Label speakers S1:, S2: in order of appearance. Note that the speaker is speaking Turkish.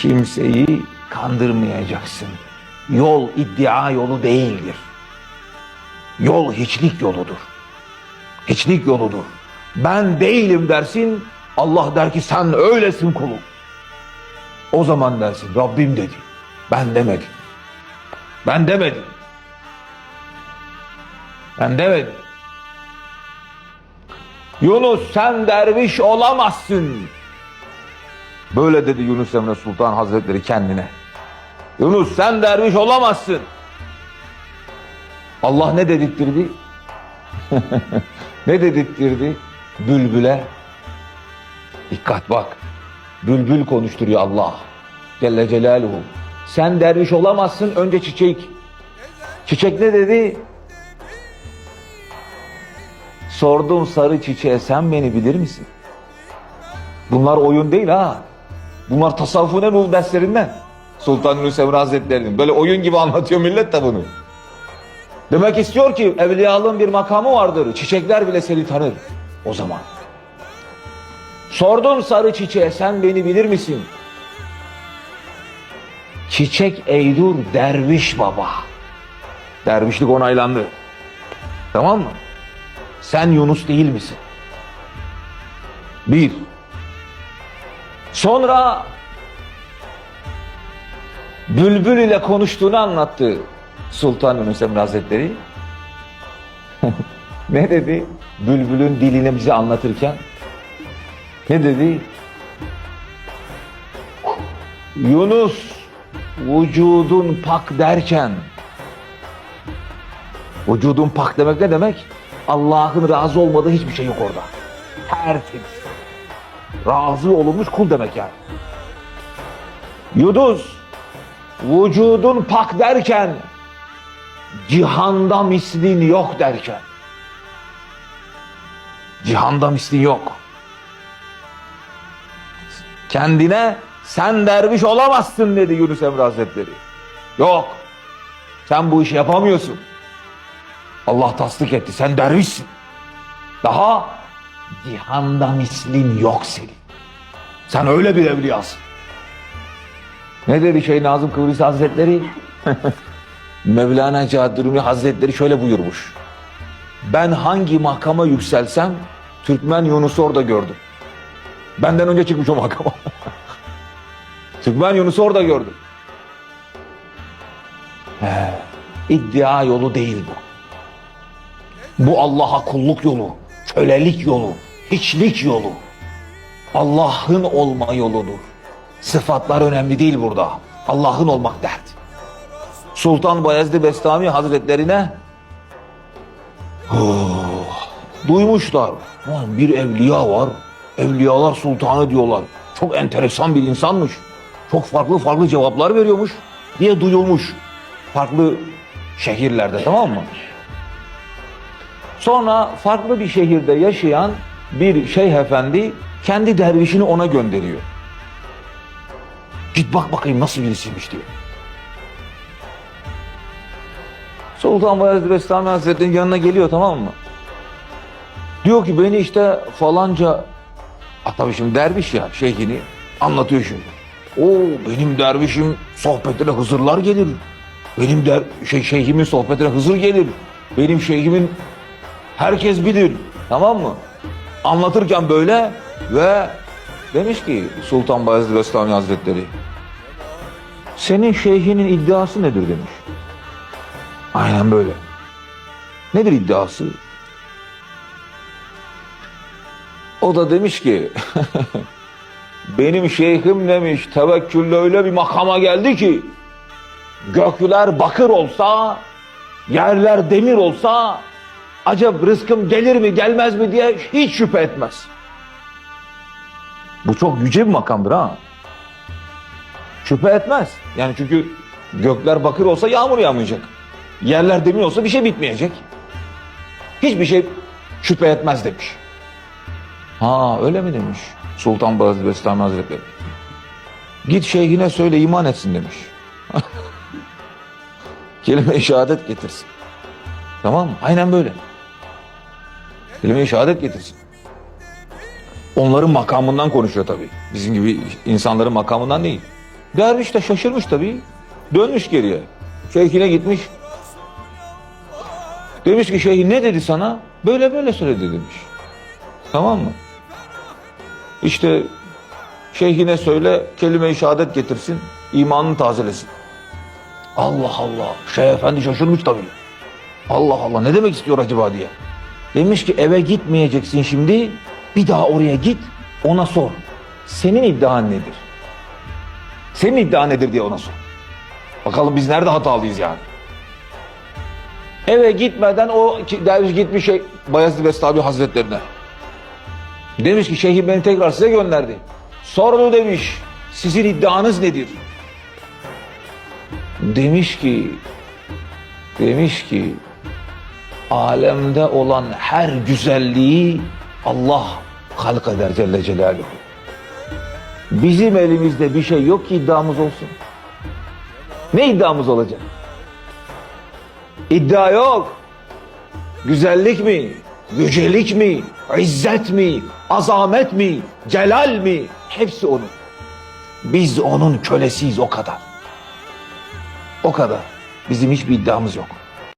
S1: Kimseyi kandırmayacaksın. Yol iddia yolu değildir. Yol hiçlik yoludur. Hiçlik yoludur. Ben değilim dersin, Allah der ki sen öylesin kulum. O zaman dersin Rabbim dedi. Ben demedim. Ben demedim. Ben demedim. Yunus sen derviş olamazsın. Böyle dedi Yunus Emre Sultan Hazretleri kendine. Yunus sen derviş olamazsın. Allah ne dedirttirdi? ne dedirttirdi? Bülbüle. Dikkat bak. Bülbül konuşturuyor Allah. Celle Celaluhu. Sen derviş olamazsın önce çiçek. Çiçek ne dedi? Sordum sarı çiçeğe sen beni bilir misin? Bunlar oyun değil ha. Bunlar tasavvufun en ulu derslerinden. Sultan Emre Hazretleri'nin. Böyle oyun gibi anlatıyor millet de bunu. Demek istiyor ki evliyalığın bir makamı vardır. Çiçekler bile seni tanır o zaman. Sordum sarı çiçeğe sen beni bilir misin? Çiçek Eydur derviş baba. Dervişlik onaylandı. Tamam mı? Sen Yunus değil misin? Bir. Sonra Bülbül ile konuştuğunu anlattı Sultan Yunus Emre Hazretleri. ne dedi? Bülbülün dilini bize anlatırken ne dedi? Yunus vücudun pak derken vücudun pak demek ne demek? Allah'ın razı olmadığı hiçbir şey yok orada. Tertemiz. Razı olunmuş kul demek yani. Yunus vücudun pak derken cihanda mislin yok derken cihanda mislin yok. Kendine sen derviş olamazsın dedi Yunus Emre Hazretleri. Yok. Sen bu işi yapamıyorsun. Allah tasdik etti. Sen dervişsin. Daha cihanda mislin yok senin. Sen öyle bir evliyasın. Ne dedi şey Nazım Kıbrıs Hazretleri? Mevlana Caddurumi Hazretleri şöyle buyurmuş. Ben hangi makama yükselsem Türkmen Yunus'u orada gördüm. Benden önce çıkmış o makama. Türkmen Yunus'u orada gördüm. He, iddia yolu değil bu. Bu Allah'a kulluk yolu, kölelik yolu, hiçlik yolu. Allah'ın olma yoludur. Sıfatlar önemli değil burada. Allah'ın olmak dert. Sultan Bayezid Bestami Hazretlerine oh, duymuşlar. Bir evliya var. Evliyalar sultanı diyorlar. Çok enteresan bir insanmış. Çok farklı farklı cevaplar veriyormuş diye duyulmuş. Farklı şehirlerde tamam mı? Sonra farklı bir şehirde yaşayan bir şeyh efendi kendi dervişini ona gönderiyor. Git bak bakayım nasıl birisiymiş diyor. Sultan Bayezid Bestami Hazretleri'nin yanına geliyor tamam mı? Diyor ki beni işte falanca Ah tabii şimdi derviş ya şeyhini anlatıyor şimdi. O benim dervişim sohbetine Hızırlar gelir. Benim der şey şeyhimin sohbetine Hızır gelir. Benim şeyhimin herkes bilir. Tamam mı? Anlatırken böyle ve demiş ki Sultan Bayezid Bestami Hazretleri senin şeyhinin iddiası nedir demiş. Aynen böyle. Nedir iddiası? O da demiş ki benim şeyhim demiş tevekkülle öyle bir makama geldi ki gökler bakır olsa yerler demir olsa acaba rızkım gelir mi gelmez mi diye hiç şüphe etmez. Bu çok yüce bir makamdır ha. Şüphe etmez. Yani çünkü gökler bakır olsa yağmur yağmayacak. Yerler demir olsa bir şey bitmeyecek. Hiçbir şey şüphe etmez demiş. Ha öyle mi demiş Sultan Bayezid Bestami Hazretleri. Git şeyhine söyle iman etsin demiş. Kelime-i şehadet getirsin. Tamam mı? Aynen böyle. Kelime-i şehadet getirsin. Onların makamından konuşuyor tabii. Bizim gibi insanların makamından değil. Derviş de şaşırmış tabii. Dönmüş geriye. Şeyhine gitmiş. Demiş ki şeyh ne dedi sana? Böyle böyle söyledi demiş. Tamam mı? İşte şeyhine söyle kelime-i şehadet getirsin. imanını tazelesin. Allah Allah. Şeyh efendi şaşırmış tabii. Allah Allah ne demek istiyor acaba diye. Demiş ki eve gitmeyeceksin şimdi. Bir daha oraya git ona sor. Senin iddian nedir? Senin iddian nedir diye ona sor. Bakalım biz nerede hatalıyız yani. Eve gitmeden o derviş gitmiş şey, Bayezid Bestami Hazretlerine. Demiş ki şeyhim beni tekrar size gönderdi. Sordu demiş sizin iddianız nedir? Demiş ki demiş ki alemde olan her güzelliği Allah halk eder Celle Celaluhu. Bizim elimizde bir şey yok ki iddiamız olsun. Ne iddiamız olacak? İddia yok. Güzellik mi? Yücelik mi? İzzet mi? Azamet mi? Celal mi? Hepsi onun. Biz onun kölesiyiz o kadar. O kadar. Bizim hiçbir iddiamız yok.